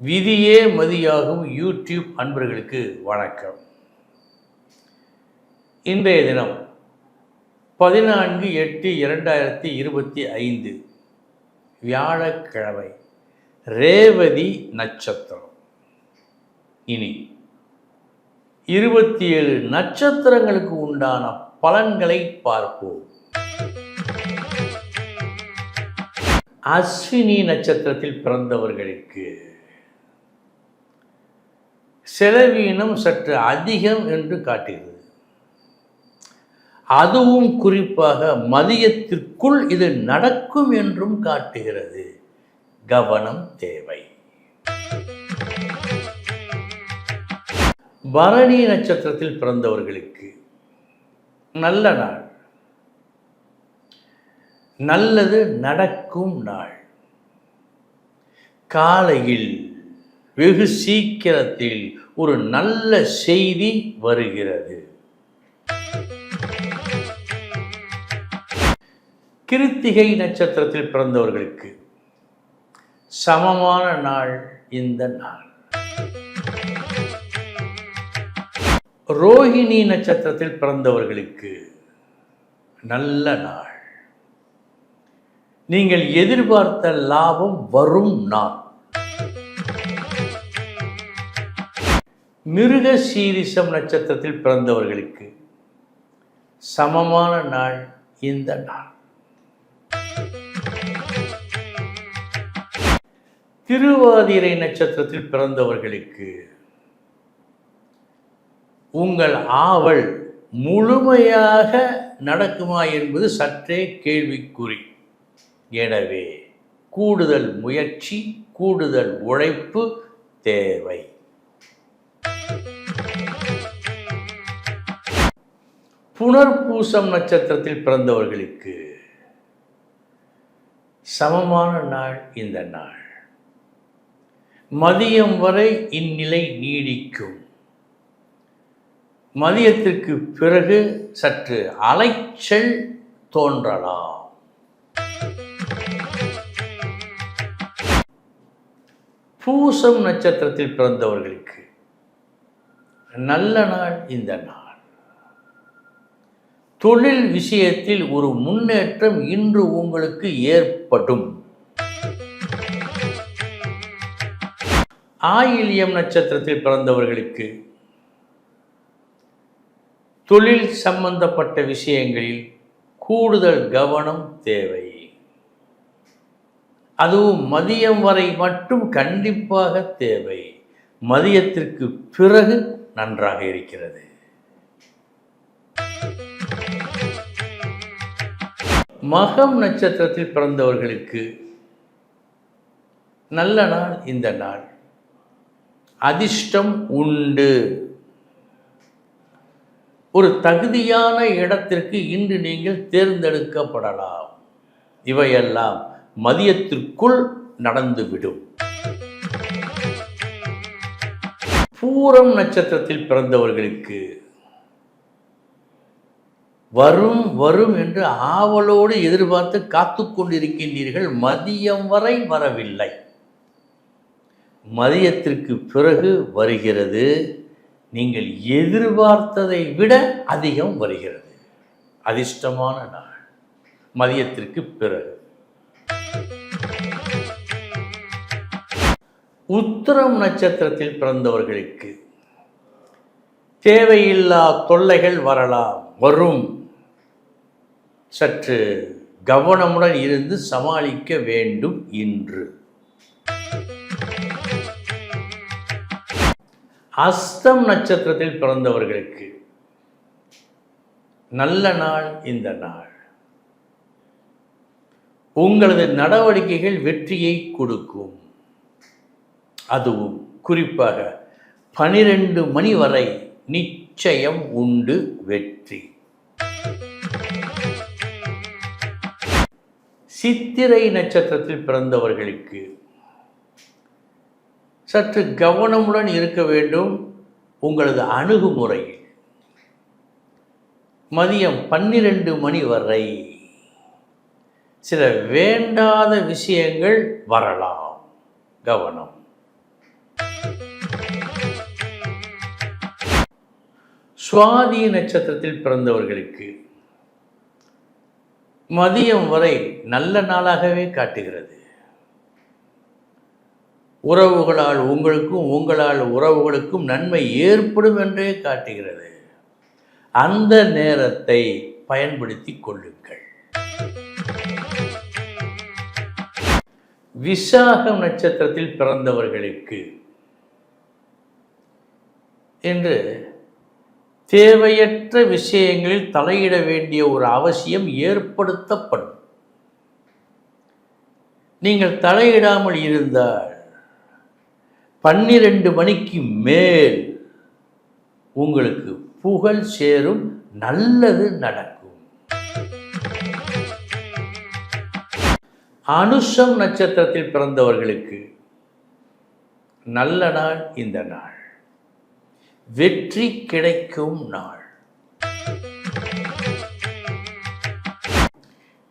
விதியே மதியாகும் யூடியூப் அன்பர்களுக்கு வணக்கம். இன்றைய தினம் பதினான்கு எட்டு இரண்டாயிரத்தி இருபத்தி ஐந்து வியாழக்கிழமை ரேவதி நட்சத்திரம். இனி இருபத்தி ஏழு நட்சத்திரங்களுக்கு உண்டான பலன்களை பார்ப்போம். அஸ்வினி நட்சத்திரத்தில் பிறந்தவர்களுக்கு செலவீனம் சற்று அதிகம் என்று காட்டுகிறது அதுவும் குறிப்பாக மதியத்திற்குள் இது நடக்கும் என்றும் காட்டுகிறது. கவனம் தேவை. பரணி நட்சத்திரத்தில் பிறந்தவர்களுக்கு நல்ல நாள். நல்லது நடக்கும் நாள். காலையில் வெகு சீக்கிரத்தில் ஒரு நல்ல செய்தி வருகிறது. கிருத்திகை நட்சத்திரத்தில் பிறந்தவர்களுக்கு சமமான நாள் இந்த நாள். ரோஹிணி நட்சத்திரத்தில் பிறந்தவர்களுக்கு நல்ல நாள். நீங்கள் எதிர்பார்த்த லாபம் வரும் நாள். மிருக சீரிசம் நட்சத்திரத்தில் பிறந்தவர்களுக்கு சமமான நாள் இந்த நாள். திருவாதிரை நட்சத்திரத்தில் பிறந்தவர்களுக்கு உங்கள் ஆவல் முழுமையாக நடக்குமா என்பது சற்றே கேள்விக்குறி. எனவே கூடுதல் முயற்சி கூடுதல் உழைப்பு தேவை. புனர்பூசம் நட்சத்திரத்தில் பிறந்தவர்களுக்கு சமமான நாள் இந்த நாள். மதியம் வரை இந்நிலை நீடிக்கும். மதியத்திற்கு பிறகு சற்று அலைச்சல் தோன்றலாம். பூசம் நட்சத்திரத்தில் பிறந்தவர்களுக்கு நல்ல நாள் இந்த நாள். தொழில் விஷயத்தில் ஒரு முன்னேற்றம் இன்று உங்களுக்கு ஏற்படும். ஆயில்யம் நட்சத்திரத்தில் பிறந்தவர்களுக்கு தொழில் சம்பந்தப்பட்ட விஷயங்களில் கூடுதல் கவனம் தேவை. அதுவும் மதியம் வரை மட்டும் கண்டிப்பாக தேவை. மதியத்திற்கு பிறகு நன்றாக இருக்கிறது. மகம் நட்சத்திரத்தில் பிறந்தவர்களுக்கு நல்ல நாள் இந்த நாள். அதிர்ஷ்டம் உண்டு. ஒரு தகுதியான இடத்திற்கு இன்று நீங்கள் தேர்ந்தெடுக்கப்படலாம். இவையெல்லாம் மதியத்திற்குள் நடந்துவிடும். பூரம் நட்சத்திரத்தில் பிறந்தவர்களுக்கு வரும் வரும் என்று ஆவலோடு எதிர்பார்த்து காத்து கொண்டிருக்கின்றீர்கள் மதியம் வரை வரவில்லை. மதியத்திற்கு பிறகு வருகிறது. நீங்கள் எதிர்பார்த்ததை விட அதிகம் வருகிறது. அதிர்ஷ்டமான நாள். மதியத்திற்கு பிறகு. உத்தரம் நட்சத்திரத்தில் பிறந்தவர்களுக்கு தேவையில்லா தொல்லைகள் வரலாம் வரும். சற்று கவனமுடன் இருந்து சமாளிக்க வேண்டும் இன்று. அஸ்தம் நட்சத்திரத்தில் பிறந்தவர்களுக்கு நல்ல நாள் இந்த நாள். உங்களது நடவடிக்கைகள் வெற்றியை கொடுக்கும். அதுவும் குறிப்பாக பனிரெண்டு மணி வரை நிச்சயம் உண்டு வெற்றி. சித்திரை நட்சத்திரத்தில் பிறந்தவர்களுக்கு சற்று கவனமுடன் இருக்க வேண்டும் உங்களது அணுகுமுறை மதியம் பன்னிரண்டு மணி வரை சில வேண்டாத விஷயங்கள் வரலாம். கவனம். சுவாதி நட்சத்திரத்தில் பிறந்தவர்களுக்கு மதியம் வரை நல்ல நாளாகவே காட்டுகிறது. உறவுகளால் உங்களுக்கும் உங்களால் உறவுகளுக்கும் நன்மை ஏற்படும் என்றே காட்டுகிறது. அந்த நேரத்தை பயன்படுத்தி கொள்ளுங்கள். விசாகம் நட்சத்திரத்தில் பிறந்தவர்களுக்கு என்று தேவையற்ற விஷயங்களில் தலையிட வேண்டிய ஒரு அவசியம் ஏற்படுத்தப்படும். நீங்கள் தலையிடாமல் இருந்தால் பன்னிரண்டு மணிக்கு மேல் உங்களுக்கு புகழ் சேரும் நல்லது நடக்கும். அனுஷம் நட்சத்திரத்தில் பிறந்தவர்களுக்கு நல்ல நாள் இந்த நாள். வெற்றி கிடைக்கும் நாள்.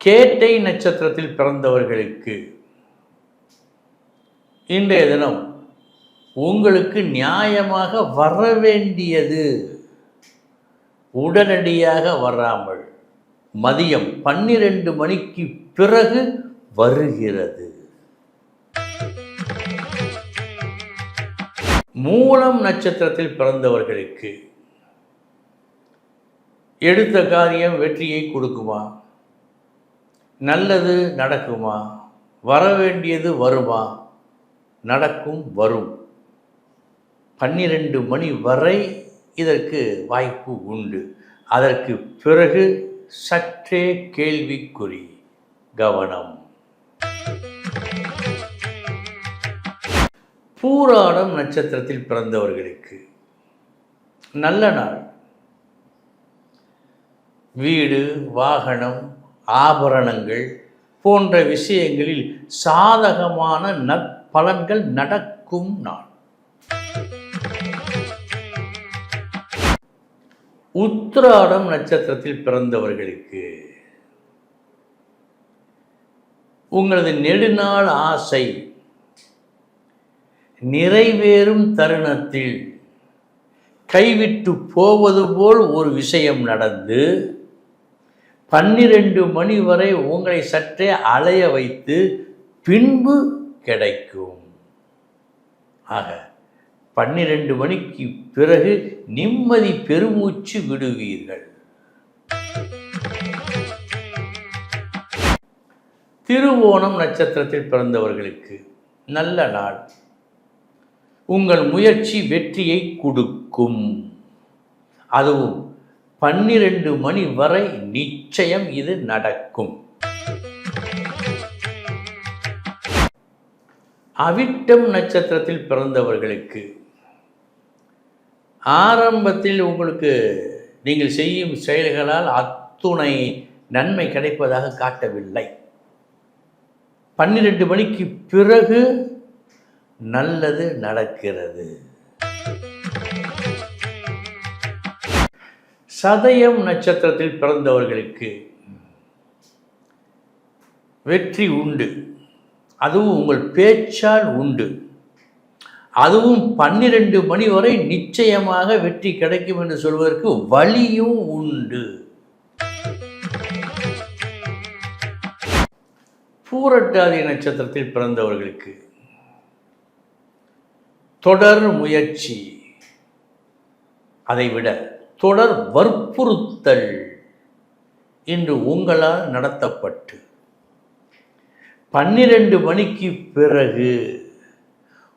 கேட்டை நட்சத்திரத்தில் பிறந்தவர்களுக்கு இன்றைய தினம் உங்களுக்கு நியாயமாக வர வேண்டியது உடனடியாக வராமல் மதியம் பன்னிரண்டு மணிக்கு பிறகு வருகிறது. மூலம் நட்சத்திரத்தில் பிறந்தவர்களுக்கு எடுத்த காரியம் வெற்றியை கொடுக்குமா? நல்லது நடக்குமா? வர வேண்டியது வருமா? நடக்கும் வரும். பன்னிரண்டு மணி வரை இதற்கு வாய்ப்பு உண்டு. அதற்கு பிறகு சற்றே கேள்விக்குறி கவனம். பூராடம் நட்சத்திரத்தில் பிறந்தவர்களுக்கு நல்ல நாள். வீடு வாகனம் ஆபரணங்கள் போன்ற விஷயங்களில் சாதகமான நற்பலன்கள் நடக்கும் நாள். உத்திராடம் நட்சத்திரத்தில் பிறந்தவர்களுக்கு உங்களது நெடுநாள் ஆசை நிறைவேறும் தருணத்தில் கைவிட்டு போவது போல் ஒரு விஷயம் நடந்து பன்னிரண்டு மணி வரை உங்களை சற்றே அலைய வைத்து பின்பு கிடைக்கும். ஆக பன்னிரண்டு மணிக்கு பிறகு நிம்மதி பெருமூச்சு விடுவீர்கள். திருவோணம் நட்சத்திரத்தில் பிறந்தவர்களுக்கு நல்ல நாள். உங்கள் முயற்சி வெற்றியை கொடுக்கும். அதுவும் பன்னிரண்டு மணி வரை நிச்சயம் இது நடக்கும். அவிட்டம் நட்சத்திரத்தில் பிறந்தவர்களுக்கு ஆரம்பத்தில் உங்களுக்கு நீங்கள் செய்யும் செயல்களால் அத்துணை நன்மை கிடைப்பதாக காட்டவில்லை. பன்னிரெண்டு மணிக்கு பிறகு நல்லது நடக்கிறது. சதயம் நட்சத்திரத்தில் பிறந்தவர்களுக்கு வெற்றி உண்டு. அதுவும் உங்கள் பேச்சால் உண்டு. அதுவும் பன்னிரண்டு மணி வரை நிச்சயமாக வெற்றி கிடைக்கும் என்று சொல்வதற்கு வழியும் உண்டு. பூரட்டாதி நட்சத்திரத்தில் பிறந்தவர்களுக்கு தொடர் முயற்சி. அதைவிட தொடர் வற்புறுத்தல் இன்று உங்களால் நடத்தப்பட்டு. பன்னிரண்டு மணிக்கு பிறகு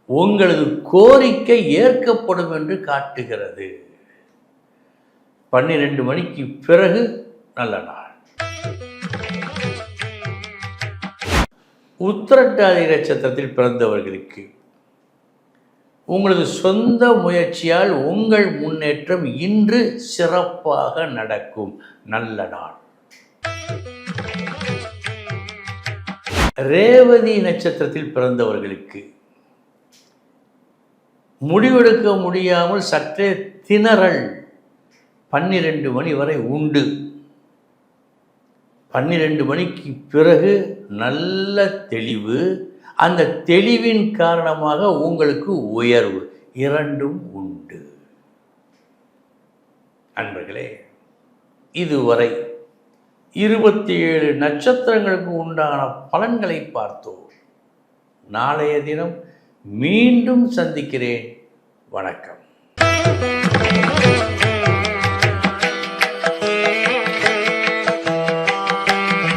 உங்களது கோரிக்கை ஏற்கப்படும் என்று காட்டுகிறது. பன்னிரண்டு மணிக்கு பிறகு நல்ல நாள். உத்திரட்டாதி நட்சத்திரத்தில் பிறந்தவர்களுக்கு உங்களது சொந்த முயற்சியால் உங்கள் முன்னேற்றம் இன்று சிறப்பாக நடக்கும். நல்ல நாள். ரேவதி நட்சத்திரத்தில் பிறந்தவர்களுக்கு முடிவெடுக்க முடியாமல் சற்றே திணறல் பன்னிரண்டு மணி வரை உண்டு. பன்னிரண்டு மணிக்கு பிறகு நல்ல தெளிவு அந்த தெளிவின் காரணமாக உங்களுக்கு உயர்வு இரண்டும் உண்டு. அன்பர்களே இதுவரை இருபத்தி ஏழு நட்சத்திரங்களுக்கு உண்டான பலன்களை பார்த்தோம். நாளைய தினம் மீண்டும் சந்திக்கிறேன். வணக்கம்.